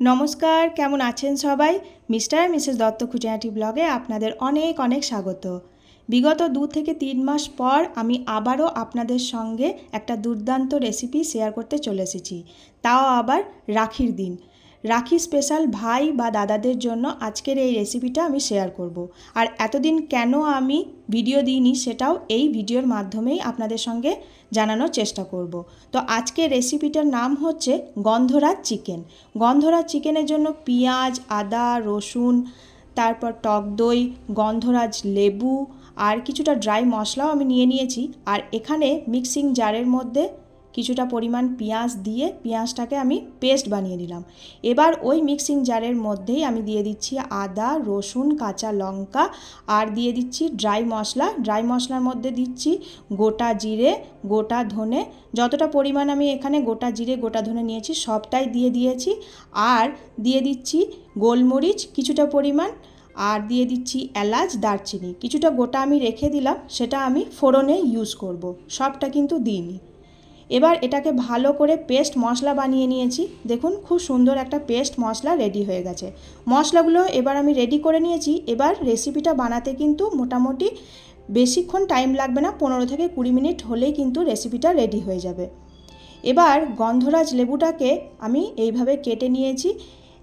নমস্কার, কেমন আছেন সবাই? মিস্টার মিসেস দত্ত খুঁটিনাটি ব্লগে আপনাদের অনেক অনেক স্বাগত। বিগত দু থেকে তিন মাস পর আমি আবারও আপনাদের সঙ্গে একটা দুর্দান্ত রেসিপি শেয়ার করতে চলে এসেছি। তাও আবার রাখির দিন। রাখি স্পেশাল ভাই বা দাদাদের জন্য আজকের এই রেসিপিটা আমি শেয়ার করব। আর এতদিন কেন আমি ভিডিও দিইনি সেটাও এই ভিডিওর মাধ্যমেই আপনাদের সঙ্গে জানানোর চেষ্টা করব। তো আজকের রেসিপিটার নাম হচ্ছে গন্ধরাজ চিকেন গন্ধরাজ চিকেনের জন্য পেঁয়াজ, আদা, রসুন, তারপর টক দই, গন্ধরাজ লেবু আর কিছুটা ড্রাই মশলাও আমি নিয়ে নিয়েছি আর এখানে মিক্সিং জারের মধ্যে কিছুটা পরিমাণ পেঁয়াজ দিয়ে পেঁয়াজটাকে আমি পেস্ট বানিয়ে নিলাম। এবার ওই মিক্সিং জারের মধ্যেই আমি দিয়ে দিচ্ছি আদা, রসুন, কাঁচা লঙ্কা আর দিয়ে দিচ্ছি ড্রাই মশলা। ড্রাই মশলার মধ্যে দিচ্ছি গোটা জিরে, গোটা ধনে। যতটা পরিমাণ আমি এখানে গোটা জিরে, গোটা ধনে নিয়েছি সবটাই দিয়ে দিয়েছি। আর দিয়ে দিচ্ছি গোলমরিচ কিছুটা পরিমাণ আর দিয়ে দিচ্ছি এলাচ, দারচিনি। কিছুটা গোটা আমি রেখে দিলাম, সেটা আমি ফোড়নে ইউজ করব। সবটা কিন্তু দিইনি। এবার এটাকে ভালো করে পেস্ট মশলা বানিয়ে নিয়েছি। দেখুন, খুব সুন্দর একটা পেস্ট মশলা রেডি হয়ে গেছে। মশলাগুলো এবার আমি রেডি করে নিয়েছি। এবার রেসিপিটা বানাতে কিন্তু মোটামুটি বেশিক্ষণ টাইম লাগবে না, পনেরো থেকে কুড়ি মিনিট হলেই কিন্তু রেসিপিটা রেডি হয়ে যাবে। এবার গন্ধরাজ লেবুটাকে আমি এইভাবে কেটে নিয়েছি।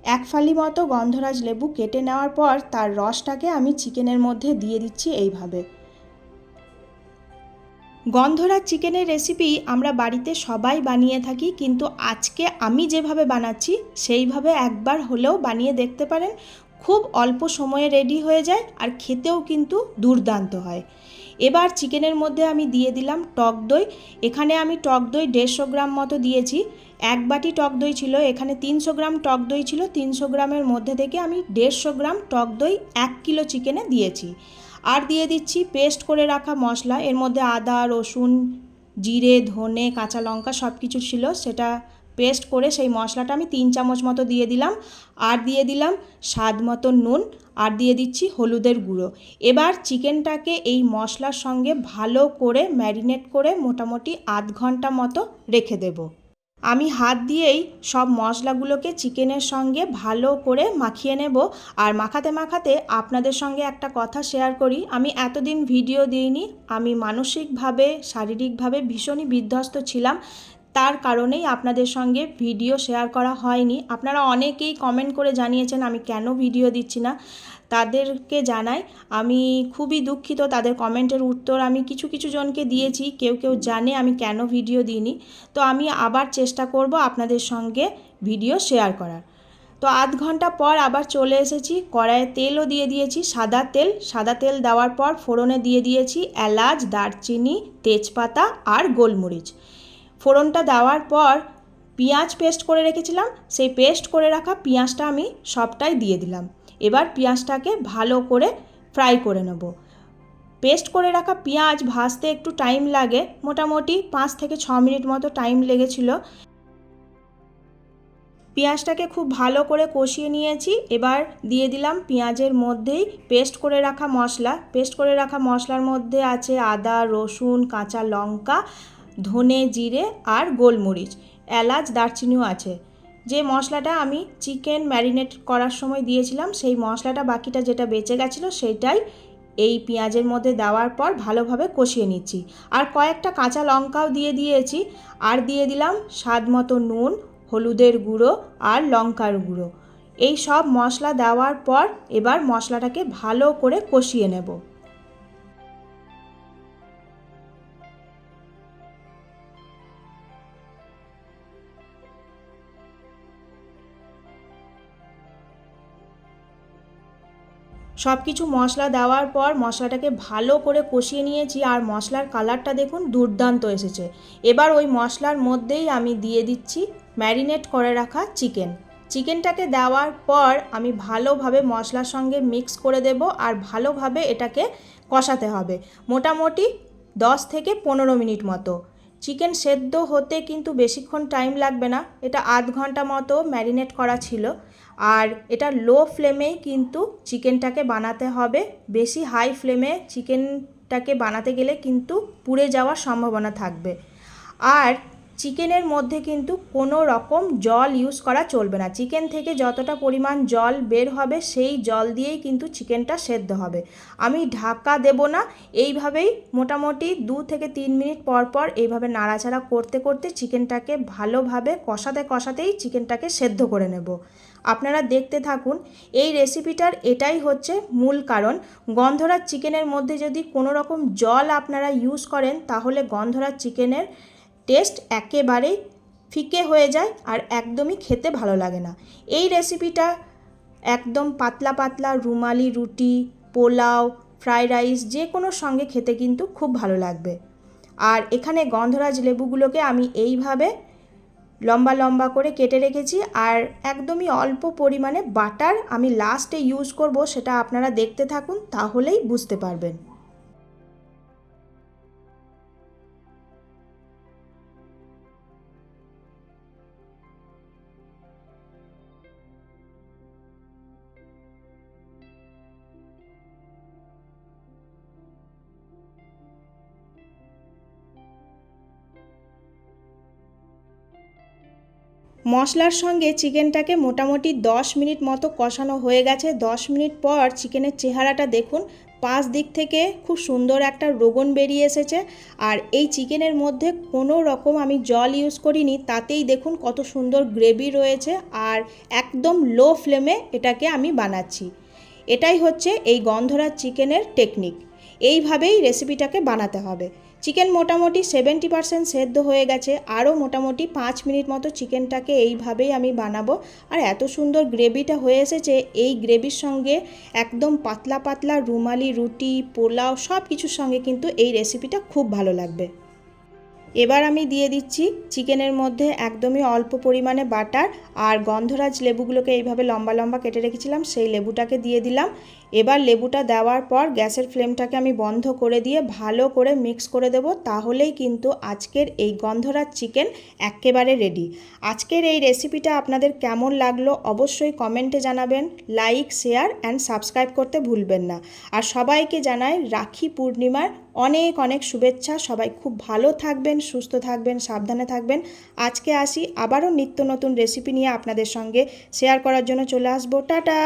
এক ফালি মতো গন্ধরাজ লেবু কেটে নেওয়ার পর তার রসটাকে আমি চিকেনের মধ্যে দিয়ে দিচ্ছি এইভাবে। গন্ধরাজ চিকেনের রেসিপি আমরা বাড়িতে সবাই বানিয়ে থাকি, কিন্তু আজকে আমি যেভাবে বানাচ্ছি, সেইভাবে একবার হলেও বানিয়ে দেখতে পারেন, খুব অল্প সময়ে রেডি হয়ে যায় আর খেতেও কিন্তু দুর্দান্ত হয়। এবার চিকেনের মধ্যে আমি দিয়ে দিলাম টক দই, এখানে আমি টক দই দেড়শো গ্রাম মতো দিয়েছি, এক বাটি টক দই ছিল, এখানে তিনশো গ্রাম টক দই ছিল, তিনশো গ্রামের মধ্যে থেকে আমি দেড়শো গ্রাম টক দই এক কিলো চিকেনে দিয়েছি। আর দিয়ে দিচ্ছি পেস্ট করে রাখা মশলা। এর মধ্যে আদা, রসুন, জিরে, ধনে, কাঁচা লঙ্কা সব কিছু ছিল। সেটা পেস্ট করে সেই মশলাটা আমি তিন চামচ মতো দিয়ে দিলাম। আর দিয়ে দিলাম স্বাদ মতো নুন। আর দিয়ে দিচ্ছি হলুদের গুঁড়ো। এবার চিকেনটাকে এই মশলার সঙ্গে ভালো করে ম্যারিনেট করে মোটামুটি আধ ঘণ্টা মতো রেখে দেবো। আমি হাত দিয়েই সব মশলাগুলোকে চিকেনের সঙ্গে ভালো করে মাখিয়ে নেব আর মাখাতে মাখাতে আপনাদের সঙ্গে একটা কথা শেয়ার করি। আমি এতদিন ভিডিও দিইনি, আমি মানসিকভাবে, শারীরিকভাবে ভীষণই বিধ্বস্ত ছিলাম। তার কারণেই আপনাদের সঙ্গে ভিডিও শেয়ার করা হয়নি। আপনারা অনেকেই কমেন্ট করে জানিয়েছেন, আমি কেন ভিডিও দিচ্ছি না? তাদেরকে জানাই। আমি খুবই দুঃখিত, তাদের কমেন্টের উত্তর আমি কিছু কিছু জনকে দিয়েছি, কেউ কেউ জানে আমি কেন ভিডিও দিইনি। তো আমি আবার চেষ্টা করব আপনাদের সঙ্গে ভিডিও শেয়ার করার। তো আধ ঘণ্টা পর আবার চলে এসেছি, কড়াইয়ে তেলও দিয়ে দিয়েছি, সাদা তেল। সাদা তেল দেওয়ার পর ফোড়নে দিয়ে দিয়েছি এলাচ, দারচিনি, তেজপাতা আর গোলমরিচ। ফোড়নটা দেওয়ার পর পেঁয়াজ পেস্ট করে রেখেছিলাম, সেই পেস্ট করে রাখা পেঁয়াজটা আমি সবটাই দিয়ে দিলাম। এবার পেঁয়াজটাকে ভালো করে ফ্রাই করে নেব। পেস্ট করে রাখা পেঁয়াজ ভাজতে একটু টাইম লাগে, মোটামুটি পাঁচ থেকে ছ মিনিট মতো টাইম লেগেছিল। পেঁয়াজটাকে খুব ভালো করে কষিয়ে নিয়েছি, এবার দিয়ে দিলাম পেঁয়াজের মধ্যেই পেস্ট করে রাখা মশলা। পেস্ট করে রাখা মশলার মধ্যে আছে আদা, রসুন, কাঁচা লঙ্কা, ধনে জিরে আর গোলমরিচ। এলাচ, দারচিনিও আছে। যে মশলাটা আমি চিকেন ম্যারিনেট করার সময় দিয়েছিলাম, সেই মশলাটা বাকিটা যেটা বেঁচে গেছিল সেইটাই এই পেঁয়াজের মধ্যে দেওয়ার পর ভালোভাবে কষিয়ে নিচ্ছি। আর কয়েকটা কাঁচা লঙ্কাও দিয়ে দিয়েছি। আর দিয়ে দিলাম স্বাদ মতো নুন, হলুদের গুঁড়ো আর লঙ্কার গুঁড়ো। এই সব মশলা দেওয়ার পর এবার মশলাটাকে ভালো করে কষিয়ে নেব। সব কিছু মশলা দেওয়ার পর মশলাটাকে ভালো করে কষিয়ে নিয়েছি আর মশলার কালারটা দেখুন দুর্দান্ত এসেছে। এবার ওই মশলার মধ্যেই আমি দিয়ে দিচ্ছি ম্যারিনেট করে রাখা চিকেন। চিকেনটাকে দেওয়ার পর আমি ভালোভাবে মশলার সঙ্গে মিক্স করে দেব আর ভালোভাবে এটাকে কষাতে হবে। মোটামুটি দশ থেকে পনেরো মিনিট মতো। চিকেন সেদ্ধ হতে কিন্তু বেশিক্ষণ টাইম লাগবে না। এটা আধ ঘণ্টা মতো ম্যারিনেট করা ছিল। আর এটা লো ফ্লেমেই কিন্তু চিকেনটাকে বানাতে হবে। বেশি হাই ফ্লেমে চিকেনটাকে বানাতে গেলে কিন্তু পুড়ে যাওয়ার সম্ভাবনা থাকবে। আর চিকেনের মধ্যে কিন্তু কোনো রকম জল ইউজ করা চলবে না। চিকেন থেকে যতটা পরিমাণ জল বের হবে, সেই জল দিয়েই কিন্তু চিকেনটা সেদ্ধ হবে। আমি ঢাকা দেব না, এইভাবেই মোটামুটি দু থেকে তিন মিনিট পর পর এইভাবে নাড়াচাড়া করতে করতে চিকেনটাকে ভালোভাবে কষাতে কষাতেই চিকেনটাকে সেদ্ধ করে নেব। আপনারা দেখতে থাকুন, এই রেসিপিটার এটাই হচ্ছে মূল কারণ। গন্ধরাজ চিকেনের মধ্যে যদি কোনো রকম জল আপনারা ইউজ করেন, তাহলে গন্ধরাজ চিকেনের টেস্ট একেবারেই ফিকে হয়ে যায় আর একদমই খেতে ভালো লাগে না। এই রেসিপিটা একদম পাতলা পাতলা রুমালি রুটি, পোলাও, ফ্রাইড রাইস যে কোনো সঙ্গে খেতে কিন্তু খুব ভালো লাগবে। আর এখানে গন্ধরাজ লেবুগুলোকে আমি এইভাবে লম্বা লম্বা করে কেটে রেখেছি আর একদমই অল্প পরিমাণে বাটার আমি লাস্টে ইউজ করব সেটা আপনারা দেখতে থাকুন, তাহলেই বুঝতে পারবেন। মশলার সঙ্গে চিকেনটাকে মোটামুটি দশ মিনিট মতো কষানো হয়ে গেছে। দশ মিনিট পর চিকেনের চেহারাটা দেখুন, পাঁচ দিক থেকে খুব সুন্দর একটা রোগন বেরিয়ে এসেছে। আর এই চিকেনের মধ্যে কোনো রকম আমি জল ইউজ করিনি, তাতেই দেখুন কত সুন্দর গ্রেভি রয়েছে আর একদম লো ফ্লেমে এটাকে আমি বানাচ্ছি। এটাই হচ্ছে এই গন্ধরাজ চিকেনের টেকনিক এইভাবেই রেসিপিটাকে বানাতে হবে। চিকেন মোটামুটি সেভেন্টি পারসেন্ট সেদ্ধ হয়ে গেছে, আরও মোটামুটি পাঁচ মিনিট মতো চিকেনটাকে এইভাবেই আমি বানাবো। আর এত সুন্দর গ্রেভিটা হয়ে এসেছে, এই গ্রেভির সঙ্গে একদম পাতলা পাতলা রুমালি রুটি, পোলাও সব কিছুর সঙ্গে কিন্তু এই রেসিপিটা খুব ভালো লাগবে। এবার আমি দিয়ে দিচ্ছি চিকেনের মধ্যে একদমই অল্প পরিমাণে বাটার আর গন্ধরাজ লেবুগুলোকে এইভাবে লম্বা লম্বা কেটে রেখেছিলাম, সেই লেবুটাকে দিয়ে দিলাম। এবার লেবুটা দেওয়ার পর গ্যাসের ফ্লেমটাকে আমি বন্ধ করে দিয়ে ভালো করে মিক্স করে দেব, তাহলেই কিন্তু আজকের এই গন্ধরাজ চিকেন একেবারে রেডি আজকের এই রেসিপিটা আপনাদের কেমন লাগল অবশ্যই কমেন্টে জানাবেন লাইক শেয়ার অ্যান্ড সাবস্ক্রাইব করতে ভুলবেন না। আর সবাইকে জানাই রাখি পূর্ণিমার অনেক অনেক শুভেচ্ছা, সবাই খুব ভালো থাকবেন, সুস্থ থাকবেন, সাবধানে থাকবেন। আজকে আসি আবারও নিত্য নতুন রেসিপি নিয়ে আপনাদের সঙ্গে শেয়ার করার জন্য চলে আসব। টাটা!